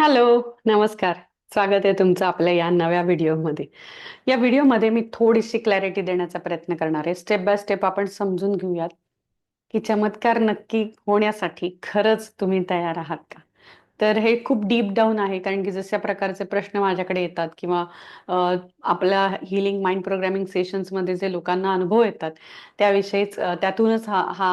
Hello नमस्कार. स्वागत आहे तुमचं आपल्या या नव्या व्हिडिओमध्ये. या व्हिडिओमध्ये मी थोडीशी क्लॅरिटी देण्याचा प्रयत्न करणार आहे. स्टेप बाय स्टेप आपण समजून घेऊयात की चमत्कार नक्की होण्यासाठी खरंच तुम्ही तयार आहात का? तर हे खूप डीप डाऊन आहे कारण की जशा प्रकारचे प्रश्न माझ्याकडे येतात किंवा आपल्या हिलिंग माइंड प्रोग्रामिंग सेशन्समध्ये जे लोकांना अनुभव येतात त्याविषयीच त्यातूनच हा हा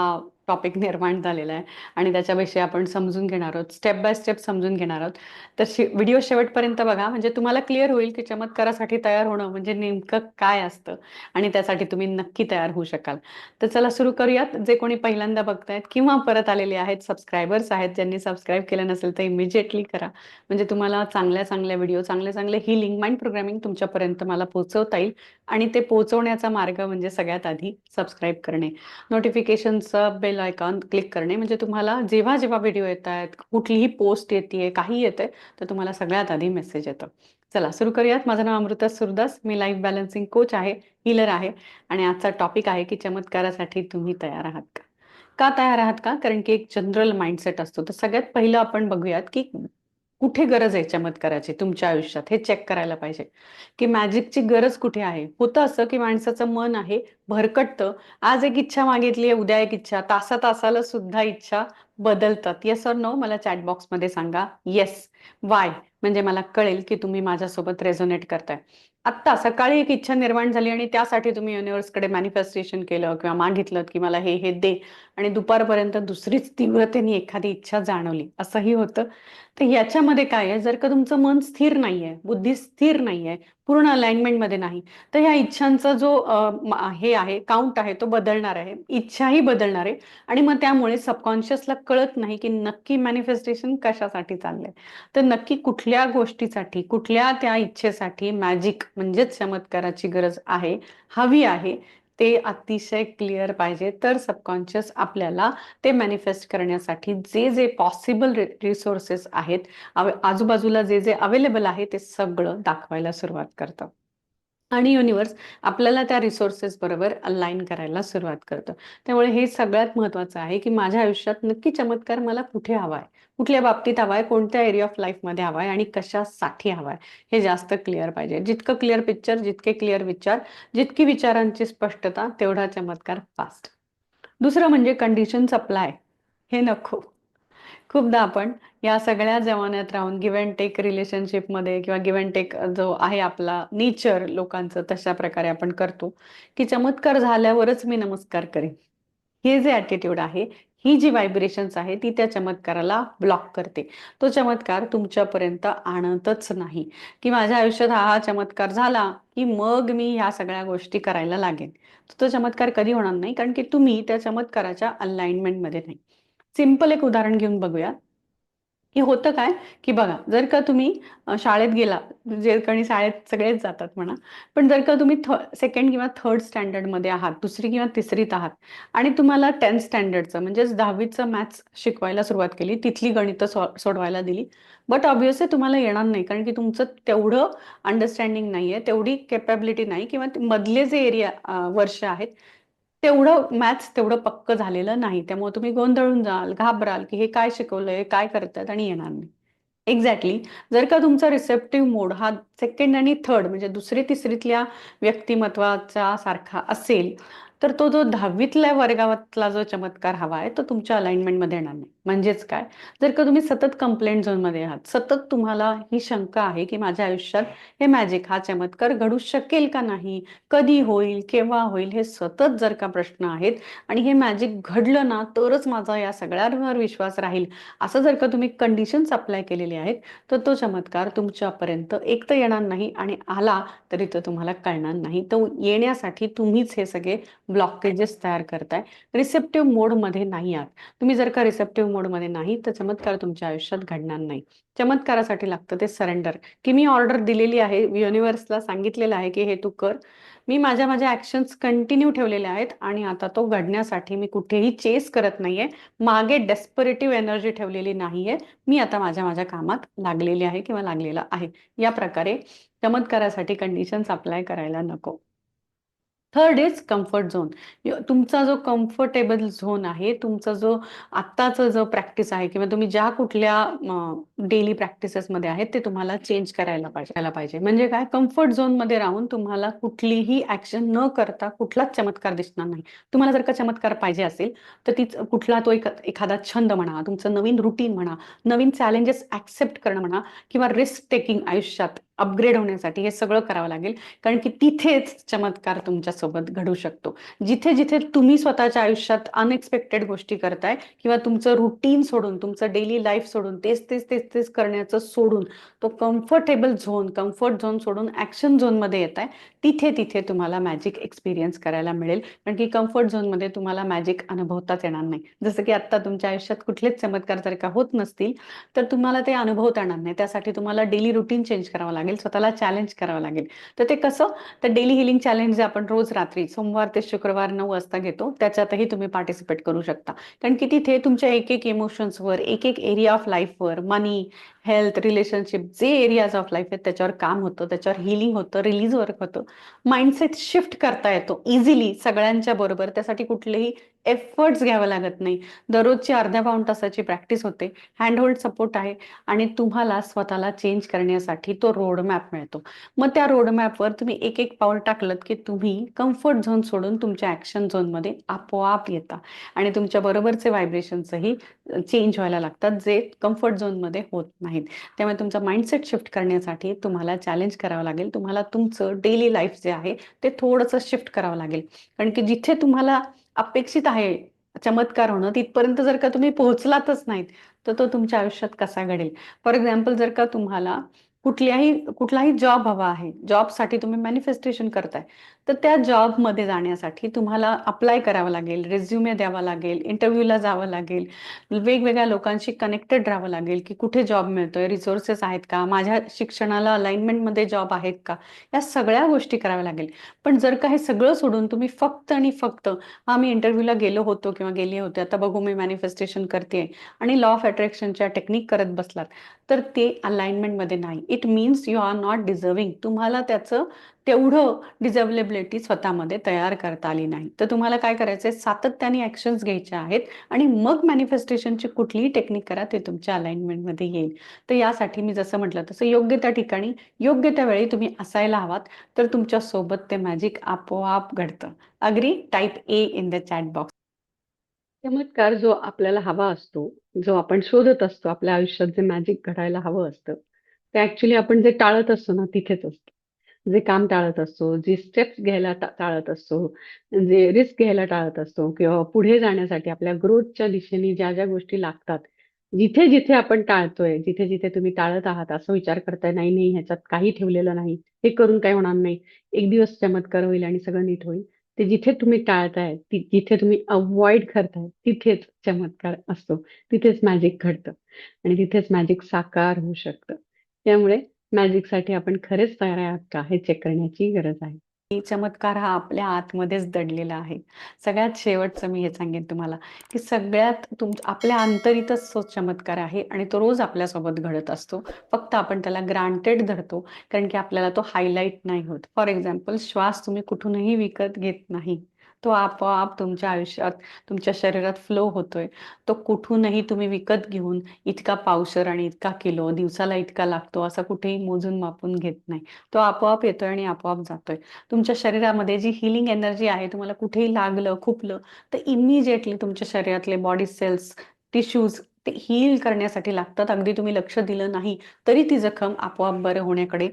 टॉपिक निर्माण झालेला आहे. आणि त्याच्याविषयी आपण समजून घेणार आहोत. स्टेप बाय स्टेप समजून घेणार आहोत. तर शे व्हिडिओ शेवटपर्यंत बघा. म्हणजे तुम्हाला क्लिअर होईल की चमत्कारासाठी तयार होणं म्हणजे नेमकं काय असतं. आणि त्यासाठी तुम्ही नक्की तयार होऊ शकाल. तर चला सुरू करूयात. जे कोणी पहिल्यांदा बघतायत किंवा परत आलेले आहेत सबस्क्रायबर्स आहेत ज्यांनी सबस्क्राईब केलं नसेल तर इमिजिएटली करा. म्हणजे तुम्हाला चांगल्या चांगल्या व्हिडिओ चांगले चांगले हिलिंग माइंड प्रोग्रामिंग तुमच्यापर्यंत मला पोहोचवता येईल. आणि ते पोहोचवण्याचा मार्ग म्हणजे सगळ्यात आधी सबस्क्राईब करणे. नोटिफिकेशनचं बेल आयकॉन क्लिक करणे. म्हणजे तुम्हाला जेव्हा जेव्हा व्हिडिओ येत आहेत कुठलीही पोस्ट येते काही येते तर तुम्हाला सगळ्यात आधी मेसेज येतं. चला सुरू करूयात. माझं नाव अमृता सुरदास. मी लाईफ बॅलन्सिंग कोच आहे हिलर आहे आणि आजचा टॉपिक आहे की चमत्कारासाठी तुम्ही तयार आहात का? का तयार आहात का? कारण की एक जनरल माइंडसेट असतो. तर सगळ्यात पहिलं आपण बघूयात की कुठे गरज आहे चमत्काराची तुमच्या आयुष्यात हे चेक करायला पाहिजे. की मॅजिकची गरज कुठे आहे? होतं असं की माणसाचं मन आहे भरकटतं. आज एक इच्छा मागितली आहे उद्या एक इच्छा. तासा तासाला सुद्धा इच्छा बदलतात. येस और नो मला चॅट बॉक्समध्ये सांगा. येस वाय म्हणजे मला कळेल की तुम्ही माझ्यासोबत रेझोनेट करताय. आत्ता सकाळी एक इच्छा निर्माण झाली आणि त्यासाठी तुम्ही युनिव्हर्सकडे मॅनिफेस्टेशन केलं किंवा मागितलं की मला हे हे दे. आणि दुपारपर्यंत दुसरीच तीव्रतेने एखादी इच्छा जाणवली असंही होतं. तर याच्यामध्ये काय आहे? जर का तुमचं मन स्थिर नाहीये बुद्धी स्थिर नाहीये पूर्ण अलाइनमेंटमध्ये नाही तर ह्या इच्छांचा जो हे आहे काउंट आहे तो बदलणार आहे. इच्छाही बदलणार आहे. आणि मग त्यामुळे सबकॉन्शियसला कळत नाही की नक्की मॅनिफेस्टेशन कशासाठी चाललंय. तर नक्की कुठल्या गोष्टीसाठी कुठल्या त्या इच्छेसाठी मॅजिक म्हणजेच चमत्काराची गरज आहे हवी आहे ते अतिशय क्लिअर पाहिजे तर सबकॉन्शियस आपल्याला ते मॅनिफेस्ट करण्यासाठी जे जे पॉसिबल रिसोर्सेस आहेत आजूबाजूला जे जे अवेलेबल आहे ते सगळं दाखवायला सुरुवात करतं. आणि युनिव्हर्स आपल्याला त्या रिसोर्सेस बरोबर अलाइन करायला सुरुवात करतं. त्यामुळे हे सगळ्यात महत्वाचं आहे की माझ्या आयुष्यात नक्की चमत्कार मला कुठे हवाय? कुठल्या बाबतीत हवाय? कोणत्या एरिया ऑफ लाईफमध्ये हवाय? आणि कशासाठी हवाय? हे जास्त क्लिअर पाहिजे. जितकं क्लिअर पिक्चर जितके क्लिअर विचार जितकी विचारांची स्पष्टता तेवढा चमत्कार फास्ट दुसरं म्हणजे कंडिशन सप्लाय हे नको. खूपदा आपण या सगळ्या जमान्यात राहून गिव्ह अँड टेक रिलेशनशिपमध्ये किंवा गिव्ह अँड टेक जो आहे आपला नेचर लोकांचं तशा प्रकारे आपण करतो. की चमत्कार झाल्यावरच मी नमस्कार करेन. हे जे ॲटिट्यूड आहे ही जी व्हायब्रेशन्स आहे ती त्या चमत्काराला ब्लॉक करते. तो चमत्कार तुमच्यापर्यंत आणतच नाही. की माझ्या आयुष्यात हा हा चमत्कार झाला की मग मी ह्या सगळ्या गोष्टी करायला लागेन. तो चमत्कार कधी होणार नाही कारण की तुम्ही त्या चमत्काराच्या अलाइनमेंटमध्ये नाही. सिंपल एक उदाहरण घेऊन बघूया. की होतं काय? की बघा जर का तुम्ही शाळेत गेला म्हणजे जे कोणी शाळेत सगळेच जातात म्हणा पण जर का तुम्ही थ सेकंड किंवा थर्ड स्टँडर्डमध्ये आहात दुसरी किंवा तिसरीत आहात आणि तुम्हाला टेन्थ स्टँडर्डचं म्हणजेच दहावीचं मॅथ्स शिकवायला सुरुवात केली तिथली गणितं सो सोडवायला दिली बट ऑब्विसली तुम्हाला येणार नाही कारण की तुमचं तेवढं अंडरस्टँडिंग नाही आहे तेवढी कॅपॅबिलिटी नाही किंवा मधले जे एरिया वर्ष आहेत तेवढं मॅथ्स तेवढं पक्क झालेलं नाही. त्यामुळे तुम्ही गोंधळून जाल घाबराल की हे काय शिकवलंय काय करतात आणि येणार नाही. एक्झॅक्टली जर का तुमचा रिसेप्टिव्ह मोड हा सेकंड आणि थर्ड म्हणजे दुसरी तिसरीतल्या व्यक्तिमत्वाचा सारखा असेल तर तो जो दहावीतल्या वर्गातला जो चमत्कार हवा आहे तो तुमच्या अलाइनमेंटमध्ये येणार नाही. म्हणजेच काय? जर का तुम्ही सतत कंप्लेंट झोनमध्ये आहात सतत तुम्हाला ही शंका आहे की माझ्या आयुष्यात हे मॅजिक हा चमत्कार घडू शकेल का नाही? कधी होईल केव्हा होईल हे सतत जर का प्रश्न आहेत आणि हे मॅजिक घडलं ना तरच माझा या सगळ्यांवर विश्वास राहील. असं जर का तुम्ही कंडिशन्स अप्लाय केलेले आहेत तर तो चमत्कार तुमच्यापर्यंत एक तर येणार नाही आणि आला तरी तो तुम्हाला कळणार नाही. तो येण्यासाठी तुम्हीच हे सगळे ब्लॉकेजेस तयार करताय. रिसेप्टिव्ह मोडमध्ये नाही आहात. तुम्ही जर का रिसेप्टिव्ह मोडमध्ये नाही तर चमत्कार तुमच्या आयुष्यात घडणार नाही. चमत्कारासाठी लागतं ते सरेंडर की मी ऑर्डर दिलेली आहे युनिव्हर्सला सांगितलेलं आहे की हे तू कर. मी माझ्या माझ्या ऍक्शन्स कंटिन्यू ठेवलेले आहेत आणि आता तो घडण्यासाठी मी कुठेही चेस करत नाहीये. मागे डेस्परेटिव्ह एनर्जी ठेवलेली नाहीये. मी आता माझ्या माझ्या कामात लागलेली आहे किंवा लागलेला आहे. या प्रकारे चमत्कारासाठी कंडिशन्स अप्लाय करायला नको. थर्ड इज कम्फर्ट झोन तुमचा जो कम्फर्टेबल झोन आहे तुमचा जो आत्ताचा जो प्रॅक्टिस आहे किंवा तुम्ही ज्या कुठल्या डेली प्रॅक्टिसेसमध्ये आहेत ते तुम्हाला चेंज करायला पाहिजे पाहिजे. म्हणजे काय? कम्फर्ट झोनमध्ये राहून तुम्हाला कुठलीही ऍक्शन न करता कुठलाच चमत्कार दिसणार नाही. तुम्हाला जर का चमत्कार पाहिजे असेल तर तीच कुठला तो एक एखादा छंद म्हणा तुमचं नवीन रुटीन म्हणा नवीन चॅलेंजेस ऍक्सेप्ट करणं म्हणा किंवा रिस्क टेकिंग आयुष्यात अपग्रेड होण्यासाठी हे सगळं करावं लागेल. कारण की तिथेच चमत्कार तुमच्यासोबत घडू शकतो. जिथे जिथे तुम्ही स्वतःच्या आयुष्यात अनएक्सपेक्टेड गोष्टी करताय किंवा तुमचं रुटीन सोडून तुमचं डेली लाईफ सोडून तेच तेच तेच तेच करण्याचं सोडून तो कम्फर्टेबल झोन कम्फर्ट झोन सोडून ऍक्शन झोनमध्ये येत आहे तिथे तिथे तुम्हाला मॅजिक एक्सपिरियन्स करायला मिळेल. कारण की कम्फर्ट झोनमध्ये तुम्हाला मॅजिक अनुभवताच येणार नाही. जसं की आता तुमच्या आयुष्यात कुठलेच चमत्कार जर का होत नसतील तर तुम्हाला ते अनुभवता येणार नाही. त्यासाठी तुम्हाला डेली रुटीन चेंज करावं लागेल स्वतःला चॅलेंज करावं लागेल. तर ते कसं? तर डेली हिलिंग चॅलेंज जे आपण रोज रात्री सोमवार ते शुक्रवार नऊ वाजता घेतो त्याच्यातही तुम्ही पार्टिसिपेट करू शकता. कारण की तिथे तुमच्या एक एक इमोशन्सवर एक एक एरिया ऑफ लाईफवर मनी हेल्थ रिलेशनशिप जे एरियाज ऑफ लाईफ आहेत त्याच्यावर काम होतं त्याच्यावर हिलिंग होतं रिलीज वर्क होतं. माइंडसेट शिफ्ट करता येतो इझिली सगळ्यांच्या बरोबर. त्यासाठी कुठलेही एफर्ट्स घ्यावे लागत नाही. दररोजची अर्ध्या पाऊण तासाची प्रॅक्टिस होते. हँडहोल्ड सपोर्ट आहे आणि तुम्हाला स्वतःला चेंज करण्यासाठी तो रोड मॅप मिळतो. मग त्या रोड मॅपवर तुम्ही एक एक पाऊल टाकलं की तुम्ही कम्फर्ट झोन सोडून तुमच्या ऍक्शन झोनमध्ये आपोआप येता. आणि तुमच्या बरोबरचे व्हायब्रेशन्सही चेंज व्हायला लागतात जे कम्फर्ट झोनमध्ये होत नाहीत. त्यामुळे तुमचा माइंडसेट शिफ्ट करण्यासाठी तुम्हाला चॅलेंज करावं लागेल. तुम्हाला तुमचं डेली लाईफ जे आहे ते थोडंसं शिफ्ट करावं लागेल. कारण की जिथे तुम्हाला अपेक्षित आहे चमत्कार होणं तिथपर्यंत जर का तुम्ही पोहोचलातच नाहीत तर तो तुमच्या आयुष्यात कसा घडेल? फॉर एक्झाम्पल जर का तुम्हाला कुठल्याही कुठलाही जॉब हवा आहे जॉबसाठी तुम्ही मॅनिफेस्टेशन करताय तर त्या जॉबमध्ये जाण्यासाठी तुम्हाला अप्लाय करावं लागेल रेझ्युमे द्यावा लागेल इंटरव्ह्यूला जावं लागेल वेगवेगळ्या लोकांशी कनेक्टेड राहावं लागेल की कुठे जॉब मिळतोय रिसोर्सेस आहेत का माझ्या शिक्षणाला अलाइनमेंटमध्ये जॉब आहेत का या सगळ्या गोष्टी कराव्या लागेल. पण जर का हे सगळं सोडून तुम्ही फक्त आणि फक्त हा मी इंटरव्ह्यूला गेलो होतो किंवा गेले होते आता बघू मी मॅनिफेस्टेशन करते आणि लॉ ऑफ अट्रॅक्शनच्या टेक्निक करत बसलात तर ते अलाइनमेंटमध्ये नाही. It means you are not deserving. तुम्हाला त्याचं तेवढं डिझर्वेबिलिटी स्वतःमध्ये तयार करता आली नाही. तर तुम्हाला काय करायचंय? सातत्याने ऍक्शन्स घ्यायचे आहेत आणि मग मॅनिफेस्टेशनची कुठलीही टेक्निक करा ते तुमच्या अलाइनमेंटमध्ये येईल. तर यासाठी मी जसं म्हटलं तसं योग्य त्या ठिकाणी योग्य त्या वेळी तुम्ही असायला हवात तर तुमच्यासोबत ते मॅजिक आपोआप घडतं. Agree type A in the chat box चमत्कार जो आपल्याला हवा असतो जो आपण शोधत असतो आपल्या आयुष्यात जे मॅजिक घडायला हवं असतं ते ऍक्च्युली आपण जे टाळत असतो ना तिथेच असतो. जे काम टाळत असतो जे स्टेप्स घ्यायला टाळत असतो जे रिस्क घ्यायला टाळत असतो किंवा पुढे जाण्यासाठी आपल्या ग्रोथच्या दिशेने ज्या ज्या गोष्टी लागतात जिथे जिथे आपण टाळतोय जिथे जिथे तुम्ही टाळत आहात असं विचार करताय नाही नाही ह्याच्यात काही ठेवलेलं नाही हे करून काय होणार नाही एक दिवस चमत्कार होईल आणि सगळं नीट होईल. ते जिथे तुम्ही टाळताय जिथे तुम्ही अवॉइड करताय तिथेच चमत्कार असतो तिथेच मॅजिक घडतं आणि तिथेच मॅजिक साकार होऊ शकतं. त्यामुळे मॅजिकसाठी आपण खरेच तयार आहात का हे चेक करण्याची गरज आहे. चमत्कार हा आपल्या आतमध्येच दडलेला आहे. सगळ्यात शेवटचं मी हे सांगेन तुम्हाला की सगळ्यात तुम आपल्या अंतरीतच तो चमत्कार आहे आणि तो रोज आपल्यासोबत घडत असतो. फक्त आपण त्याला ग्रांटेड धरतो कारण की आपल्याला तो हायलाईट नाही होत. फॉर एक्झाम्पल श्वास तुम्ही कुठूनही विकत घेत नाही. तो आपोआप तुमच्या आयुष्यात तुमच्या शरीरात फ्लो होतोय. तो कुठूनही तुम्ही विकत घेऊन इतका पावसर आणि इतका किलो दिवसाला इतका लागतो असा कुठेही मोजून मापून घेत नाही. तो आपोआप येतोय आणि आपोआप जातोय. तुमच्या शरीरामध्ये जी हिलिंग एनर्जी आहे तुम्हाला कुठेही लागलं खुपलं तर इमिजिएटली तुमच्या शरीरातले बॉडी सेल्स टिश्यूज ते हील करण्यासाठी लागतात. अगदी तुम्ही लक्ष दिलं नाही तरी ती जखम आपोआप बरं होण्याकडे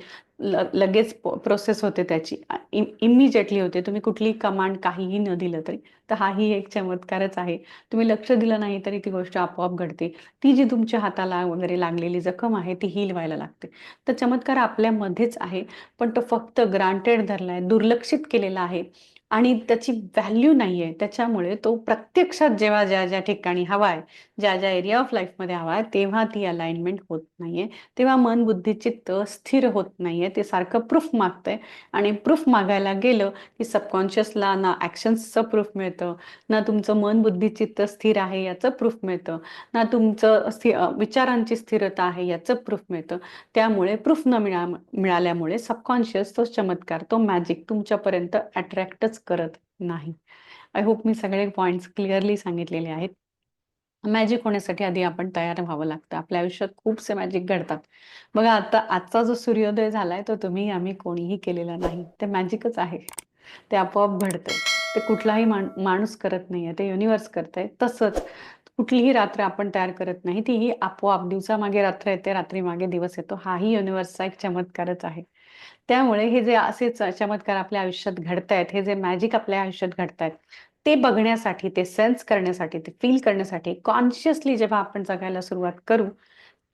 लगेच प्रोसेस होते त्याची. इमिजिएटली होते. तुम्ही कुठली कमांड काहीही न दिलं तरी. तर हाही एक चमत्कारच आहे. तुम्ही लक्ष दिलं नाही तरी ती गोष्ट आपोआप घडते. ती जी तुमच्या हाताला वगैरे लागलेली जखम आहे ती हील व्हायला लागते. तर चमत्कार आपल्यामध्येच आहे पण तो फक्त ग्रांटेड धरलाय दुर्लक्षित केलेला आहे. आणि त्याची व्हॅल्यू नाही आहे त्याच्यामुळे तो प्रत्यक्षात जेव्हा ज्या ज्या ठिकाणी हवा आहे ज्या ज्या एरिया ऑफ लाईफमध्ये हवा आहे तेव्हा ती अलाइनमेंट होत नाहीये. तेव्हा मन बुद्धी चित्त स्थिर होत नाहीये. ते सारखं प्रूफ मागतंय. आणि प्रूफ मागायला गेलं की सबकॉन्शियसला ना ॲक्शन्सचं प्रूफ मिळतं ना तुमचं मन बुद्धी चित्त स्थिर आहे याचं प्रूफ मिळतं ना तुमचं स्थि विचारांची स्थिरता आहे याचं प्रूफ मिळतं. त्यामुळे प्रूफ न मिळा मिळाल्यामुळे सबकॉन्शियस तो चमत्कार तो मॅजिक तुमच्यापर्यंत अट्रॅक्टच करत नाही. आय होप मी सगळे पॉइंट्स क्लिअरली सांगितलेले आहेत. मॅजिक होण्यासाठी आधी आपण तयार व्हावं लागतं. आपल्या आयुष्यात खूपसे मॅजिक घडतात. बघा आता आजचा जो सूर्योदय झालाय तो तुम्ही आम्ही कोणीही केलेला नाही. ते मॅजिकच आहे. ते आपोआप घडतंय. ते कुठलाही माणूस करत नाहीये. ते युनिवर्स करतंय. तसंच कुठलीही रात्र आपण तयार करत नाही. ती ही आपोआप दिवसामागे रात्र येते रात्री मागे दिवस येतो. हाही युनिव्हर्सचा एक चमत्कारच आहे. त्यामुळे हे जे असेच चमत्कार आपल्या आयुष्यात घडतायत हे जे मॅजिक आपल्या आयुष्यात घडतायत ते बघण्यासाठी ते सेन्स करण्यासाठी ते फील करण्यासाठी कॉन्शियसली जेव्हा आपण जगायला सुरुवात करू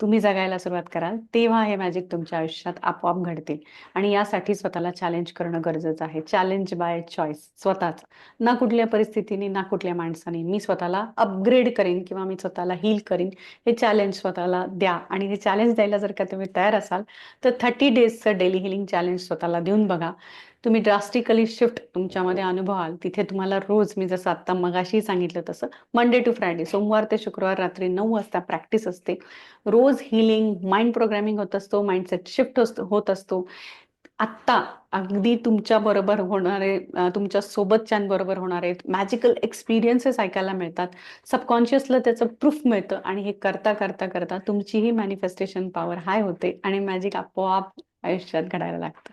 तुम्ही जगायला सुरुवात कराल तेव्हा हे मॅजिक तुमच्या आयुष्यात आपोआप घडतील आणि यासाठी स्वतःला चॅलेंज करणं गरजेचं आहे. चॅलेंज बाय चॉईस स्वतःच. ना कुठल्या परिस्थितीने ना कुठल्या माणसाने मी स्वतःला अपग्रेड करेन किंवा मी स्वतःला हील करीन हे चॅलेंज स्वतःला द्या. आणि हे चॅलेंज द्यायला जर का तुम्ही तयार असाल तर थर्टी डेजचं डेली हिलिंग चॅलेंज स्वतःला देऊन बघा. तुम्ही ड्रास्टिकली शिफ्ट तुमच्यामध्ये अनुभवाल तिथे तुम्हाला रोज मी जसं आत्ता मगाशी सांगितलं तसं मंडे टू फ्रायडे सोमवार ते शुक्रवार रात्री नऊ वाजता प्रॅक्टिस असते. रोज हिलिंग माइंड प्रोग्रामिंग होत असतो माइंडसेट शिफ्ट होत असतो. आत्ता अगदी तुमच्या बरोबर होणारे तुमच्या सोबतच्यांबरोबर होणारे मॅजिकल एक्सपिरियन्सेस ऐकायला मिळतात. सबकॉन्शियसला त्याचं प्रूफ मिळतं आणि हे करता करता करता तुमचीही मॅनिफेस्टेशन पॉवर हाय होते आणि मॅजिक आपोआप आयुष्यात घडायला लागतं.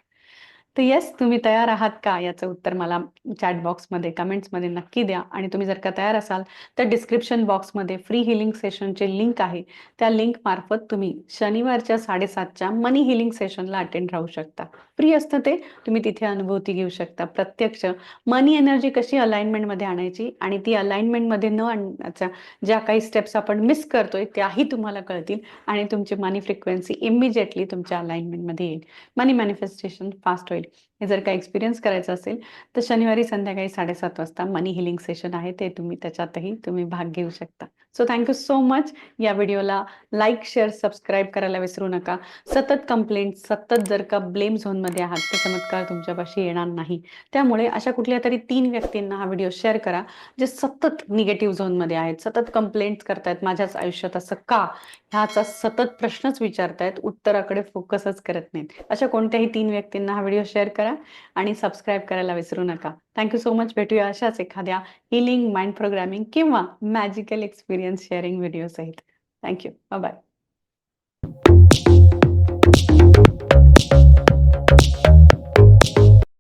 तर येस तुम्ही तयार आहात का? याचं उत्तर मला चॅट बॉक्समध्ये कमेंट्समध्ये नक्की द्या. आणि तुम्ही जर का तयार असाल तर डिस्क्रिप्शन बॉक्समध्ये फ्री हिलिंग सेशनचे लिंक आहे. त्या लिंक मार्फत तुम्ही शनिवारच्या साडेसातच्या मनी हिलिंग सेशनला अटेंड राहू शकता. फ्री असतं ते तुम्ही तिथे अनुभूती घेऊ शकता. प्रत्यक्ष. मनी एनर्जी कशी अलाइनमेंटमध्ये आणायची आणि ती अलाइनमेंटमध्ये न आणण्याच्या ज्या काही स्टेप्स आपण मिस करतोय त्याही तुम्हाला कळतील आणि तुमची मनी फ्रिक्वेन्सी इमिजिएटली तुमच्या अलाइनमेंटमध्ये येईल. मनी मॅनिफेस्टेशन फास्ट होईल. हे जर का एक्सपिरियन्स करायचं असेल तर शनिवारी संध्याकाळी साडेसात वाजता मनी हिलिंग सेशन आहे. ते तुम्ही त्याच्यातही तुम्ही भाग घेऊ शकता. सो थँक्यू सो मच या व्हिडिओला लाईक शेअर सबस्क्राईब करायला विसरू नका. सतत कंप्लेंट सतत जर का ब्लेम मध्ये आहात तर चमत्कार तुमच्यापाशी येणार नाही. त्यामुळे अशा कुठल्या तरी तीन व्यक्तींना हा व्हिडिओ शेअर करा जे सतत निगेटिव्ह झोनमध्ये आहेत सतत कंप्लेंट्स करतायत माझ्याच आयुष्यात असं का? ह्याचा सतत प्रश्नच विचारतायत उत्तराकडे फोकसच करत नाहीत. अशा कोणत्याही तीन व्यक्तींना हा व्हिडिओ शेअर करा आणि सबस्क्राईब करायला विसरू नका. थँक्यू सो मच भेटूया अशाच एखाद्या हिलिंग माइंड प्रोग्रामिंग किंवा मॅजिकल एक्सपिरियन्स शेअरिंग व्हिडिओ सहित. Thank you bye